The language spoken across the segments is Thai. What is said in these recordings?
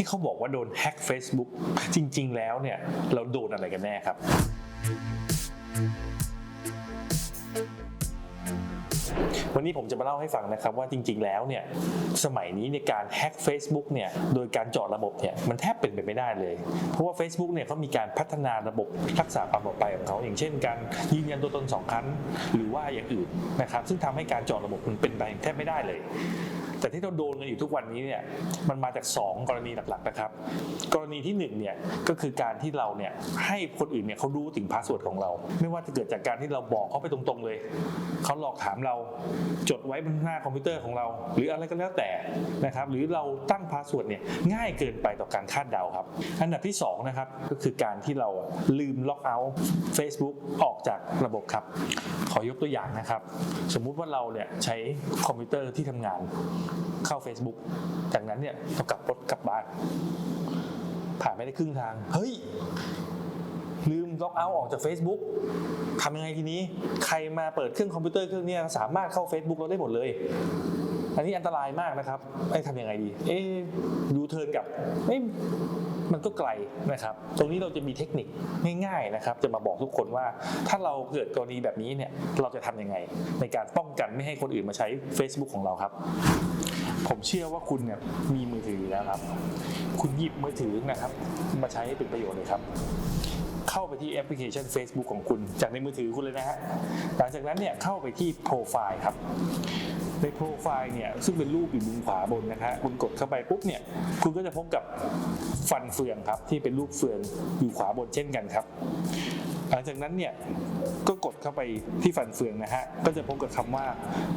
ที่เขาบอกว่าโดนแฮ็ก Facebook จริง ๆ แล้วเนี่ยเราโดนอะไรกันแน่ครับวันนี้ผมจะมาเล่าให้ฟังนะครับว่าจริง ๆ แล้วเนี่ยสมัยนี้ในการแฮ็ก Facebook เนี่ยโดยการจาะระบบเนี่ยมันแทบเป็นไปไม่ได้เลย เพราะว่า Facebook เนี่ยเขามีการพัฒนาระบบรักษาความปลอดภัยของเขาอย่างเช่น การยืนยันตัวตนสองครั้งหรือว่าอย่างอื่นนะครับซึ่งทำให้การจาะระบบมันเป็นไปแทบไม่ได้เลย แต่ที่เราโดนกันอยู่ทุกวันนี้เนี่ยมันมาจาก 2 กรณีหลักๆนะครับ กรณีที่1เนี่ยก็คือการที่เราเนี่ยให้คนอื่นเนี่ยเขารู้ถึงพาสเวิร์ดของเรา ไม่ว่าจะเกิดจากการที่เราบอกเขาไปตรงๆเลยเขาหลอกถามเราจดไว้บนหน้าคอมพิวเตอร์ของเรา หรืออะไรก็แล้วแต่นะครับหรือเราตั้งพาสเวิร์ดเนี่ยง่ายเกินไปต่อการคาดเดาครับ อันดับที่2นะครับก็คือการที่เราลืมล็อกเอาท์ Facebook ออกจากระบบครับ ขอยกตัวอย่างนะครับ สมมุติว่าเราเนี่ยใช้คอมพิวเตอร์ที่ทำงานเข้า Facebook จากนั้นเนี่ยเรากลับรถกลับบ้าน ผ่านไม่ได้ครึ่งทาง เฮ้ย ลืมล็อกเอาท์ออกจาก Facebook ทำยังไงทีนี้ ใครมาเปิดเครื่องคอมพิวเตอร์เครื่องนี้สามารถเข้า Facebook เราได้หมดเลย อันนี้อันตรายมากนะครับไอ้ทำยังไงดี เอ๊ยูเทิร์นกับเอ้มันก็ไกลนะครับ ตรงนี้เราจะมีเทคนิคง่ายๆนะครับ จะมาบอกทุกคนว่าถ้าเราเกิดกรณีแบบนี้เนี่ยเราจะทำยังไง ในการป้องกันไม่ให้คนอื่นมาใช้ Facebook ของเราครับ ผมเชื่อว่าคุณเนี่ยมีมือถือแล้วครับ คุณหยิบมือถือนะครับ มาใช้ให้เป็นประโยชน์เลยครับเข้าไปที่แอปพลิเคชัน Facebook ของคุณ จากในมือถือคุณเลยนะฮะ หลังจากนั้นเนี่ยเข้าไปที่โปรไฟล์ครับ ในโปรไฟล์เนี่ยซึ่งเป็นรูปอยู่มุมขวาบนนะฮะคุณกดเข้าไปปุ๊บเนี่ยคุณก็จะพบกับฟันเฟืองครับที่เป็นรูปเฟืองอยู่ขวาบนเช่นกันครับ หลังจากนั้นเนี่ยก็กดเข้าไปที่ฟันเฟืองนะฮะก็จะพบกับคำว่า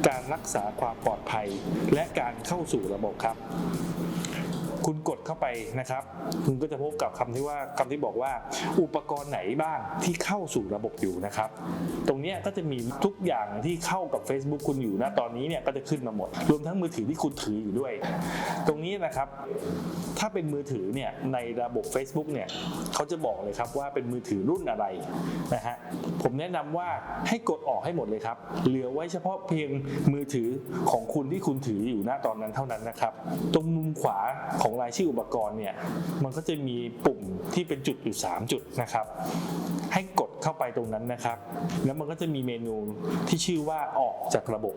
การรักษาความปลอดภัย และการเข้าสู่ระบบครับ คุณกดเข้าไปนะครับ คุณก็จะพบกับคำที่ว่าคำที่บอกว่า อุปกรณ์ไหนบ้างที่เข้าสู่ระบบอยู่นะครับ ตรงนี้ก็จะมีทุกอย่างที่เข้ากับ Facebook คุณอยู่นะตอนนี้เนี่ยก็จะขึ้นมาหมด รวมทั้งมือถือที่คุณถืออยู่ด้วย ตรงนี้นะครับ ถ้าเป็นมือถือเนี่ยในระบบ Facebook เนี่ยเขาจะบอกเลยครับว่าเป็นมือถือรุ่นอะไรนะฮะผมแนะนำว่าให้กดออกให้หมดเลยครับ เหลือไว้เฉพาะเพียงมือถือของคุณที่คุณถืออยู่ณตอนนั้นเท่านั้นนะครับ ตรงมุมขวาของรายชื่ออุปกรณ์เนี่ยมันก็จะมีปุ่มที่เป็นจุดอยู่ 3 จุดนะครับ ให้กดเข้าไปตรงนั้นนะครับ แล้วมันก็จะมีเมนูที่ชื่อว่าออกจากระบบ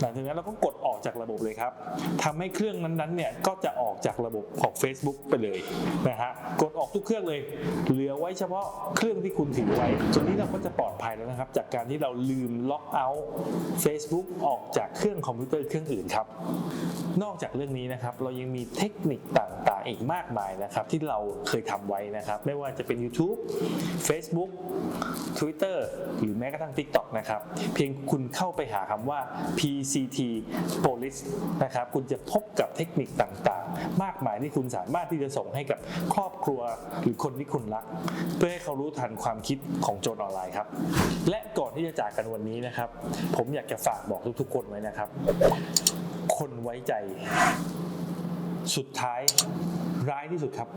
หลังจากนั้นเราก็กดออกจากระบบเลยครับทำให้เครื่องนั้นๆเนี่ยก็จะออกจากระบบของ Facebook ไปเลยนะฮะ กดออกทุกเครื่องเลย เหลือไว้เฉพาะเครื่องที่คุณถือไว้ตรงนี้เราก็จะปลอดภัยแล้วนะครับ จากการที่เราลืมล็อกเอาท์ Facebook ออกจากเครื่องคอมพิวเตอร์เครื่องอื่นครับ นอกจากเรื่องนี้นะครับเรายังมีเทคนิคต่างๆ อีกมากมายนะครับที่เราเคยทำไว้นะครับ ไม่ว่าจะเป็น YouTube Facebook Twitter หรือแม้กระทั่ง TikTok นะครับ เพียงคุณเข้าไปหาคำว่า PCT Police นะครับคุณจะพบกับเทคนิคต่างๆ มากมายที่คุณสามารถที่จะส่งให้กับครอบครัวหรือคนที่คุณรัก เพื่อให้เขารู้ทันความคิดของโจรออนไลน์ครับ และก่อนที่จะจากกันวันนี้นะครับ ผมอยากจะฝากบอกทุกๆ คนไว้นะครับ คนไว้ใจ สุดท้ายร้ายที่สุดครับ